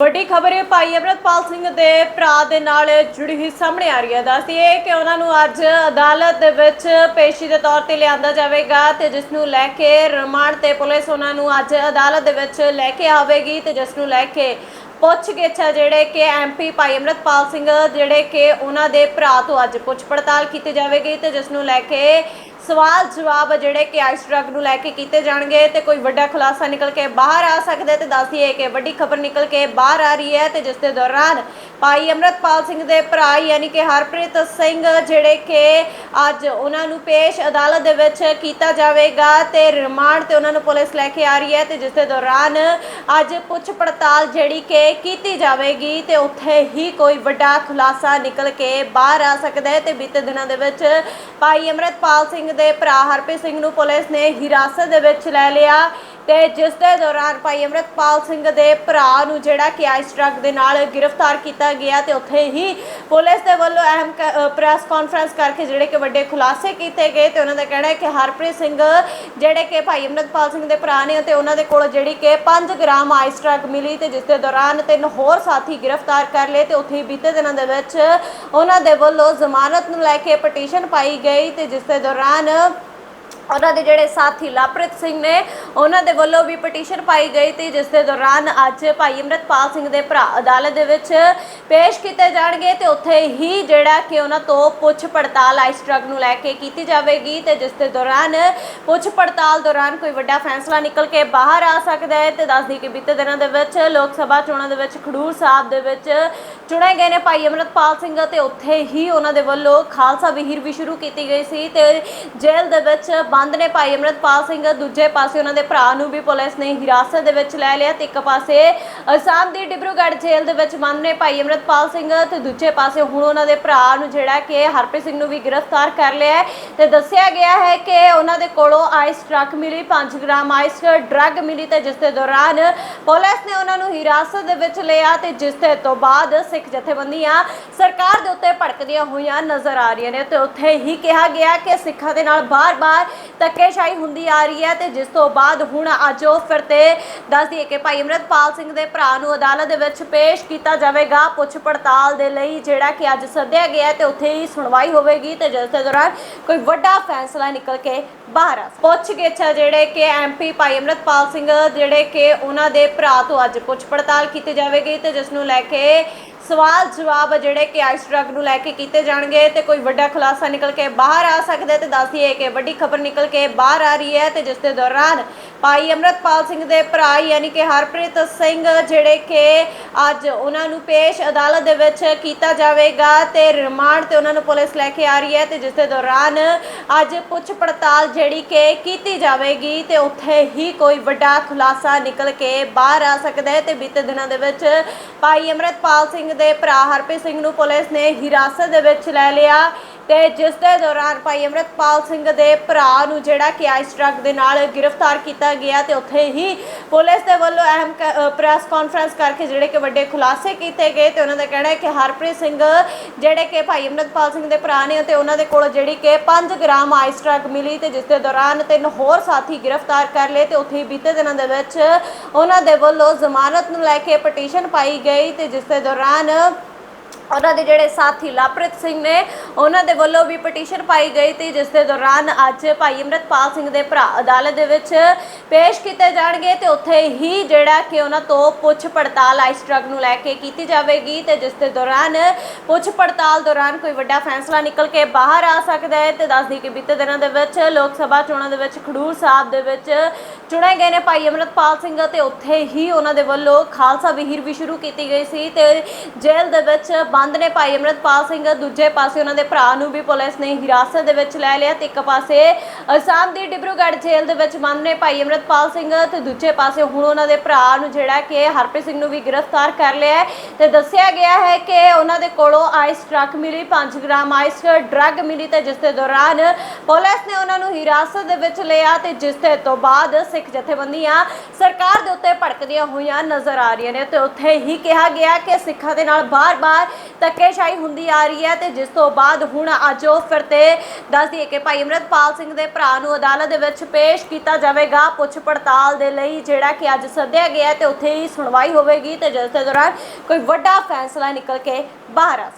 ਵੱਡੀ ਖਬਰ ਇਹ ਭਾਈ ਅਮਰਤਪਾਲ ਸਿੰਘ ਦੇ ਭਰਾ ਦੇ ਨਾਲ ਜੁੜੀ ਹੋਈ ਸਾਹਮਣੇ ਆ ਰਹੀ ਹੈ। ਦੱਸਦੀ ਹੈ ਕਿ ਉਹਨਾਂ ਨੂੰ ਅੱਜ ਅਦਾਲਤ ਦੇ ਵਿੱਚ ਪੇਸ਼ੀ ਦੇ ਤੌਰ ਤੇ ਲਿਆਂਦਾ ਜਾਵੇਗਾ ਤੇ ਜਿਸ ਨੂੰ ਲੈ ਕੇ ਰਿਮਾਂਡ ਤੇ ਪੁਲਿਸ ਉਹਨਾਂ ਨੂੰ ਅੱਜ ਅਦਾਲਤ ਦੇ ਵਿੱਚ ਲੈ ਕੇ ਆਵੇਗੀ ਤੇ ਜਿਸ ਨੂੰ ਲੈ ਕੇ ਪੁੱਛਗਿੱਛ ਹੈ ਜਿਹੜੇ ਕਿ ਐਮਪੀ ਭਾਈ ਅਮਰਤਪਾਲ ਸਿੰਘ ਜਿਹੜੇ ਕਿ ਉਹਨਾਂ ਦੇ ਭਰਾ ਤੋਂ ਅੱਜ ਪੁੱਛ ਪੜਤਾਲ ਕੀਤੀ ਜਾਵੇਗੀ ਤੇ ਜਿਸ ਨੂੰ ਲੈ ਕੇ ਸਵਾਲ ਜਵਾਬ ਜਿਹੜੇ ਕਿ ਆਈਸ ਡਰੱਗ ਨੂੰ ਲੈ ਕੇ ਕੀਤੇ ਜਾਣਗੇ ਤੇ ਕੋਈ ਵੱਡਾ ਖੁਲਾਸਾ ਨਿਕਲ ਕੇ ਬਾਹਰ ਆ ਸਕਦਾ ਹੈ ਤੇ ਦੱਸਦੀ ਹੈ ਕਿ ਵੱਡੀ ਖਬਰ ਨਿਕਲ ਕੇ ਬਾਹਰ ਆ ਰਹੀ ਹੈ ਤੇ ਜਿਸ ਦੇ ਦੌਰਾਨ ਭਾਈ ਅਮਰਤਪਾਲ ਸਿੰਘ ਦੇ ਭਰਾ ਯਾਨੀ ਕਿ ਹਰਪ੍ਰੀਤ ਸਿੰਘ ਜਿਹੜੇ ਕਿ ਅੱਜ ਉਹਨਾਂ ਨੂੰ ਪੇਸ਼ ਅਦਾਲਤ ਦੇ ਵਿੱਚ ਕੀਤਾ ਜਾਵੇਗਾ ਤੇ ਰਿਮਾਂਡ ਤੇ ਉਹਨਾਂ ਨੂੰ ਪੁਲਿਸ ਲੈ ਕੇ ਆ ਰਹੀ ਹੈ ਤੇ ਜਿਸ ਦੇ ਦੌਰਾਨ ਅੱਜ ਪੁੱਛ ਪੜਤਾਲ ਜਿਹੜੀ ਕਿ ਕੀਤੀ ਜਾਵੇਗੀ ਤੇ ਉੱਥੇ ਹੀ ਕੋਈ ਵੱਡਾ ਖੁਲਾਸਾ ਨਿਕਲ ਕੇ ਬਾਹਰ ਆ ਸਕਦਾ ਹੈ ਤੇ ਬੀਤੇ ਦਿਨਾਂ ਦੇ ਵਿੱਚ ਭਾਈ ਅਮਰਤਪਾਲ ਸਿੰਘ ਦੇ ਭਰਾ ਹਰਪ੍ਰੀਤ ਸਿੰਘ ਨੂੰ ਪੁਲਿਸ ਨੇ ਹਿਰਾਸਤ ਦੇ ਵਿੱਚ ਲੈ ਲਿਆ। ਤੇ ਜਿਸ ਦੇ ਦੌਰਾਨ ਭਾਈ ਅਮਰਤਪਾਲ ਸਿੰਘ ਦੇ ਭਰਾ ਨੂੰ ਜਿਹੜਾ ਕਿ ਆਈਸ ਟਰੱਕ ਦੇ ਨਾਲ ਗ੍ਰਿਫਤਾਰ ਕੀਤਾ ਗਿਆ ਤੇ ਉੱਥੇ ਹੀ ਪੁਲਿਸ ਦੇ ਵੱਲੋਂ ਅਹਿਮ ਪ੍ਰੈਸ ਕਾਨਫਰੰਸ ਕਰਕੇ ਜਿਹੜੇ ਕਿ ਵੱਡੇ ਖੁਲਾਸੇ ਕੀਤੇ ਗਏ ਤੇ ਉਹਨਾਂ ਦਾ ਕਹਿਣਾ ਹੈ ਕਿ ਹਰਪ੍ਰੀਤ ਸਿੰਘ, ਜਿਹੜੇ ਕਿ ਭਾਈ ਅਮਰਤਪਾਲ ਸਿੰਘ ਦੇ ਭਰਾ ਨੇ ਤੇ ਉਹਨਾਂ ਦੇ ਕੋਲ ਜਿਹੜੀ ਕਿ 5 ਗ੍ਰਾਮ ਆਈਸ ਟਰੱਕ ਮਿਲੀ ਤੇ ਜਿਸ ਦੇ ਦੌਰਾਨ ਤਿੰਨ ਹੋਰ ਸਾਥੀ ਗ੍ਰਿਫਤਾਰ ਕਰ ਲਏ ਤੇ ਉੱਥੇ ਹੀ ਬੀਤੇ ਦਿਨਾਂ ਦੇ ਵਿੱਚ ਉਹਨਾਂ ਦੇ ਵੱਲੋਂ ਜ਼ਮਾਨਤ ਨੂੰ ਲੈ ਕੇ ਪਟੀਸ਼ਨ ਪਾਈ ਗਈ ਤੇ ਜਿਸ ਦੇ ਦੌਰਾਨ ਉਹਨਾਂ ਦੇ ਜਿਹੜੇ ਸਾਥੀ ਲਵਪ੍ਰੀਤ ਸਿੰਘ ਨੇ, ਉਹਨਾਂ ਦੇ ਵੱਲੋਂ ਵੀ ਪਟੀਸ਼ਨ ਪਾਈ ਗਈ ਤੇ ਜਿਸ ਦੇ ਦੌਰਾਨ ਅੱਜ ਭਾਈ ਅਮਰਤਪਾਲ ਸਿੰਘ ਦੇ ਭਰਾ ਅਦਾਲਤ ਦੇ ਵਿੱਚ ਪੇਸ਼ ਕੀਤੇ ਜਾਣਗੇ ਤੇ ਉੱਥੇ ਹੀ ਜਿਹੜਾ ਕਿ ਉਹਨਾਂ ਤੋਂ ਪੁੱਛ ਪੜਤਾਲ ਆਈਸ ਡਰੱਗ ਨੂੰ ਲੈ ਕੇ ਕੀਤੀ ਜਾਵੇਗੀ ਤੇ ਜਿਸ ਦੇ ਦੌਰਾਨ ਪੁੱਛ ਪੜਤਾਲ ਦੌਰਾਨ ਕੋਈ ਵੱਡਾ ਫੈਸਲਾ ਨਿਕਲ ਕੇ ਬਾਹਰ ਆ ਸਕਦਾ ਹੈ ਤੇ ਦੱਸਦੀ ਕਿ ਬੀਤੇ ਦਿਨਾਂ ਦੇ ਵਿੱਚ ਲੋਕ ਸਭਾ ਚੋਣਾਂ ਦੇ ਵਿੱਚ ਖਡੂਰ ਸਾਹਿਬ ਦੇ ਵਿੱਚ ਚੁਣੇ ਗਏ ਨੇ ਭਾਈ ਅਮਰਤਪਾਲ ਸਿੰਘ ਤੇ ਉੱਥੇ ਹੀ ਉਹਨਾਂ ਦੇ ਵੱਲੋਂ ਖਾਲਸਾ ਵਿਹੀਰ ਵੀ ਸ਼ੁਰੂ ਕੀਤੀ ਗਈ ਸੀ ਤੇ ਜੇਲ੍ਹ ਦੇ ਵਿੱਚ ਬੰਦ ਨੇ ਭਾਈ ਅਮਰਤਪਾਲ ਸਿੰਘ। ਦੂਜੇ ਪਾਸੇ ਉਹਨਾਂ ਦੇ ਭਰਾ ਨੂੰ ਵੀ ਪੁਲਿਸ ਨੇ ਹਿਰਾਸਤ ਦੇ ਵਿੱਚ ਲੈ ਲਿਆ ਤੇ ਇੱਕ ਪਾਸੇ ਅਸਾਮ ਦੀ ਡਿਬਰੂਗੜ੍ਹ ਜੇਲ੍ਹ ਦੇ ਵਿੱਚ ਬੰਦ ਨੇ ਭਾਈ ਅਮਰਤਪਾਲ ਸਿੰਘ ਤੇ ਦੂਜੇ ਪਾਸੇ ਹੁਣ ਉਹਨਾਂ ਦੇ ਭਰਾ ਨੂੰ ਜਿਹੜਾ ਕਿ ਹਰਪ੍ਰੀਤ ਸਿੰਘ ਨੂੰ ਵੀ ਗ੍ਰਿਫਤਾਰ ਕਰ ਲਿਆ ਹੈ ਤੇ ਦੱਸਿਆ ਗਿਆ ਹੈ ਕਿ ਉਹਨਾਂ ਦੇ ਕੋਲੋਂ ਆਈਸ ਡਰੱਗ ਮਿਲੀ 5 ਗ੍ਰਾਮ ਆਈਸ ਡਰੱਗ ਮਿਲੀ ਤੇ ਜਿਸ ਦੇ ਦੌਰਾਨ ਪੁਲਿਸ ਨੇ ਉਹਨਾਂ ਨੂੰ ਹਿਰਾਸਤ ਦੇ ਵਿੱਚ ਲਿਆ ਤੇ ਜਿਸ ਦੇ ਤੋਂ ਬਾਅਦ ਸਿੱਖ ਜਥੇਬੰਦੀਆਂ ਸਰਕਾਰ ਦੇ ਉੱਤੇ ਭੜਕਦੀਆਂ ਹੋਈਆਂ ਨਜ਼ਰ ਆ ਰਹੀਆਂ ਨੇ ਤੇ ਉੱਥੇ ਹੀ ਕਿਹਾ ਗਿਆ ਕਿ ਸਿੱਖਾਂ ਦੇ ਨਾਲ ਬਾਰ-ਬਾਰ ਧੱਕੇਸ਼ਾਹੀ ਹੁੰਦੀ ਆ ਰਹੀ ਹੈ ਤੇ ਜਿਸ ਤੋਂ ਬਾਅਦ ਹੁਣ ਅੱਜ ਉਹ ਫਿਰ ਤੇ ਦੱਸ ਦਈਏ ਕਿ ਭਾਈ ਅਮਰਤਪਾਲ ਸਿੰਘ ਦੇ ਭਰਾ ਨੂੰ ਅਦਾਲਤ ਦੇ ਵਿੱਚ ਪੇਸ਼ ਕੀਤਾ ਜਾਵੇਗਾ ਪੁੱਛ ਪੜਤਾਲ ਦੇ ਲਈ, ਜਿਹੜਾ ਕਿ ਅੱਜ ਸੱਦਿਆ ਗਿਆ ਤੇ ਉੱਥੇ ਹੀ ਸੁਣਵਾਈ ਹੋਵੇਗੀ ਤੇ ਜਿਸ ਦੇ ਦੌਰਾਨ ਕੋਈ ਵੱਡਾ ਫੈਸਲਾ ਨਿਕਲ ਕੇ ਬਾਹਰ ਆ ਪੁੱਛ ਗਿੱਛ ਜਿਹੜੇ ਕਿ ਐਮਪੀ ਭਾਈ ਅਮਰਤਪਾਲ ਸਿੰਘ, ਜਿਹੜੇ ਕਿ ਉਹਨਾਂ ਦੇ ਭਰਾ ਤੋਂ ਅੱਜ ਪੁੱਛ ਪੜਤਾਲ ਕੀਤੀ ਜਾਵੇਗੀ ਤੇ ਜਿਸ ਨੂੰ ਲੈ ਕੇ ਸਵਾਲ ਜਵਾਬ ਜਿਹੜੇ ਕਿ ਆਈਸ ਡਰੱਗ ਨੂੰ ਲੈ ਕੇ ਕੀਤੇ ਜਾਣਗੇ ਤੇ ਕੋਈ ਵੱਡਾ ਖੁਲਾਸਾ ਨਿਕਲ ਕੇ ਬਾਹਰ ਆ ਸਕਦਾ ਹੈ ਤੇ ਦੱਸਦੀ ਹੈ ਕਿ ਵੱਡੀ ਖਬਰ ਨਿਕਲ ਕੇ ਬਾਹਰ ਆ ਰਹੀ ਹੈ ਤੇ ਜਿਸ ਦੇ ਦੌਰਾਨ ਭਾਈ ਅਮਰਤਪਾਲ ਸਿੰਘ ਦੇ ਭਰਾ ਯਾਨੀ ਕਿ ਹਰਪ੍ਰੀਤ ਸਿੰਘ ਜਿਹੜੇ ਕਿ ਅੱਜ ਉਹਨਾਂ ਨੂੰ ਪੇਸ਼ ਅਦਾਲਤ ਦੇ ਵਿੱਚ ਕੀਤਾ ਜਾਵੇਗਾ ਤੇ ਰਿਮਾਂਡ ਤੇ ਉਹਨਾਂ ਨੂੰ ਪੁਲਿਸ ਲੈ ਕੇ ਆ ਰਹੀ ਹੈ ਤੇ ਜਿਸ ਦੇ ਦੌਰਾਨ ਅੱਜ ਪੁੱਛ ਪੜਤਾਲ ਜਿਹੜੀ ਕਿ ਕੀਤੀ ਜਾਵੇਗੀ ਤੇ ਉੱਥੇ ਹੀ ਕੋਈ ਵੱਡਾ ਖੁਲਾਸਾ ਨਿਕਲ ਕੇ ਬਾਹਰ ਆ ਸਕਦਾ ਹੈ ਤੇ ਬੀਤੇ ਦਿਨਾਂ ਦੇ ਵਿੱਚ ਭਾਈ ਅਮਰਤਪਾਲ ਸਿੰਘ ਦੇ ਭਰਾ ਹਰਪ੍ਰੀਤ ਸਿੰਘ ਨੂੰ ਪੁਲਿਸ ਨੇ ਹਿਰਾਸਤ ਦੇ ਵਿੱਚ ਲੈ ਲਿਆ। ਤੇ ਜਿਸ ਦੇ ਦੌਰਾਨ ਭਾਈ ਅਮਰਤਪਾਲ ਸਿੰਘ ਦੇ ਭਰਾ ਨੂੰ ਜਿਹੜਾ ਕਿ ਆਈਸ ਟਰੱਕ ਦੇ ਨਾਲ ਗ੍ਰਿਫਤਾਰ ਕੀਤਾ ਗਿਆ ਤੇ ਉੱਥੇ ਹੀ ਪੁਲਿਸ ਦੇ ਵੱਲੋਂ ਅਹਿਮ ਪ੍ਰੈਸ ਕਾਨਫਰੰਸ ਕਰਕੇ ਜਿਹੜੇ ਕਿ ਵੱਡੇ ਖੁਲਾਸੇ ਕੀਤੇ ਗਏ ਤੇ ਉਹਨਾਂ ਦਾ ਕਹਿਣਾ ਹੈ ਕਿ ਹਰਪ੍ਰੀਤ ਸਿੰਘ, ਜਿਹੜੇ ਕਿ ਭਾਈ ਅਮਰਤਪਾਲ ਸਿੰਘ ਦੇ ਭਰਾ ਨੇ ਤੇ ਉਹਨਾਂ ਦੇ ਕੋਲ ਜਿਹੜੀ ਕਿ 5 ਗ੍ਰਾਮ ਆਈਸ ਟਰੱਕ ਮਿਲੀ ਤੇ ਜਿਸ ਦੇ ਦੌਰਾਨ ਤਿੰਨ ਹੋਰ ਸਾਥੀ ਗ੍ਰਿਫਤਾਰ ਕਰ ਲਏ ਤੇ ਉੱਥੇ ਹੀ ਬੀਤੇ ਦਿਨਾਂ ਦੇ ਵਿੱਚ ਉਹਨਾਂ ਦੇ ਵੱਲੋਂ ਜ਼ਮਾਨਤ ਨੂੰ ਲੈ ਕੇ ਪਟੀਸ਼ਨ ਪਾਈ ਗਈ ਤੇ ਜਿਸ ਦੇ ਦੌਰਾਨ ਉਹਨਾਂ ਦੇ ਜਿਹੜੇ ਸਾਥੀ ਲਵਪ੍ਰੀਤ ਸਿੰਘ ਨੇ, ਉਹਨਾਂ ਦੇ ਵੱਲੋਂ ਵੀ ਪਟੀਸ਼ਨ ਪਾਈ ਗਈ ਤੇ ਜਿਸ ਦੇ ਦੌਰਾਨ ਅੱਜ ਭਾਈ ਅਮਰਤਪਾਲ ਸਿੰਘ ਦੇ ਭਰਾ ਅਦਾਲਤ ਦੇ ਵਿੱਚ ਪੇਸ਼ ਕੀਤੇ ਜਾਣਗੇ ਤੇ ਉੱਥੇ ਹੀ ਜਿਹੜਾ ਕਿ ਉਹਨਾਂ ਤੋਂ ਪੁੱਛ ਪੜਤਾਲ ਆਈਸ ਡਰੱਗ ਨੂੰ ਲੈ ਕੇ ਕੀਤੀ ਜਾਵੇਗੀ ਤੇ ਜਿਸ ਦੇ ਦੌਰਾਨ ਪੁੱਛ ਪੜਤਾਲ ਦੌਰਾਨ ਕੋਈ ਵੱਡਾ ਫੈਸਲਾ ਨਿਕਲ ਕੇ ਬਾਹਰ ਆ ਸਕਦਾ ਹੈ ਤੇ ਦੱਸਦੀ ਕਿ ਬੀਤੇ ਦਿਨਾਂ ਦੇ ਵਿੱਚ ਲੋਕ ਸਭਾ ਚੋਣਾਂ ਦੇ ਵਿੱਚ ਖਡੂਰ ਸਾਹਿਬ ਦੇ ਵਿੱਚ ਚੁਣੇ ਗਏ ਨੇ ਭਾਈ ਅਮਰਤਪਾਲ ਸਿੰਘ ਤੇ ਉੱਥੇ ਹੀ ਉਹਨਾਂ ਦੇ ਵੱਲੋਂ ਖਾਲਸਾ ਵਿਹੀਰ ਵੀ ਸ਼ੁਰੂ ਕੀਤੀ ਗਈ ਸੀ ਤੇ ਜੇਲ੍ਹ ਦੇ ਵਿੱਚ ਬੰਦ ਨੇ ਭਾਈ ਅਮਰਤਪਾਲ ਸਿੰਘ। ਦੂਜੇ ਪਾਸੇ ਉਹਨਾਂ ਦੇ ਭਰਾ ਨੂੰ ਵੀ ਪੁਲਿਸ ਨੇ ਹਿਰਾਸਤ ਦੇ ਵਿੱਚ ਲੈ ਲਿਆ ਤੇ ਇੱਕ ਪਾਸੇ ਅਸਾਮ ਦੀ ਡਿਬਰੂਗੜ੍ਹ ਜੇਲ੍ਹ ਦੇ ਵਿੱਚ ਬੰਦ ਨੇ ਭਾਈ ਅਮਰਤਪਾਲ ਸਿੰਘ ਤੇ ਦੂਜੇ ਪਾਸੇ ਹੁਣ ਉਹਨਾਂ ਦੇ ਭਰਾ ਨੂੰ ਜਿਹੜਾ ਕਿ ਹਰਪ੍ਰੀਤ ਸਿੰਘ ਨੂੰ ਵੀ ਗ੍ਰਿਫਤਾਰ ਕਰ ਲਿਆ ਹੈ ਤੇ ਦੱਸਿਆ ਗਿਆ ਹੈ ਕਿ ਉਹਨਾਂ ਦੇ ਕੋਲੋਂ ਆਈਸ ਡਰੱਗ ਮਿਲੀ 5 ਗ੍ਰਾਮ ਆਈਸ ਡਰੱਗ ਮਿਲੀ ਤੇ ਜਿਸ ਦੇ ਦੌਰਾਨ ਪੁਲਿਸ ਨੇ ਉਹਨਾਂ ਨੂੰ ਹਿਰਾਸਤ ਦੇ ਵਿੱਚ ਲਿਆ ਤੇ ਜਿਸ ਦੇ ਤੋਂ ਬਾਅਦ ਸਿੱਖ ਜਥੇਬੰਦੀਆਂ ਸਰਕਾਰ ਦੇ ਉੱਤੇ ਭੜਕਦੀਆਂ ਹੋਈਆਂ ਨਜ਼ਰ ਆ ਰਹੀਆਂ ਨੇ ਤੇ ਉੱਥੇ ਹੀ ਕਿਹਾ ਗਿਆ ਕਿ ਸਿੱਖਾਂ ਦੇ ਨਾਲ ਬਾਰ-ਬਾਰ ਧੱਕੇਸ਼ਾਹੀ ਹੁੰਦੀ ਆ ਰਹੀ ਹੈ ਤੇ ਜਿਸ ਤੋਂ ਬਾਅਦ ਹੁਣ ਅੱਜ ਉਹ ਫਿਰ ਤੇ ਦੱਸ ਦਈਏ ਕਿ ਭਾਈ ਅਮਰਤਪਾਲ ਸਿੰਘ ਦੇ ਭਰਾ ਨੂੰ ਅਦਾਲਤ ਦੇ ਵਿੱਚ ਪੇਸ਼ ਕੀਤਾ ਜਾਵੇਗਾ ਪੁੱਛ ਪੜਤਾਲ ਦੇ ਲਈ, ਜਿਹੜਾ ਕਿ ਅੱਜ ਸੱਦਿਆ ਗਿਆ ਹੈ ਤੇ ਉੱਥੇ ਹੀ ਸੁਣਵਾਈ ਹੋਵੇਗੀ ਤੇ ਜਿਸ ਦੇ ਦੌਰਾਨ ਕੋਈ ਵੱਡਾ ਫੈਸਲਾ ਨਿਕਲ ਕੇ ਬਾਹਰ ਆ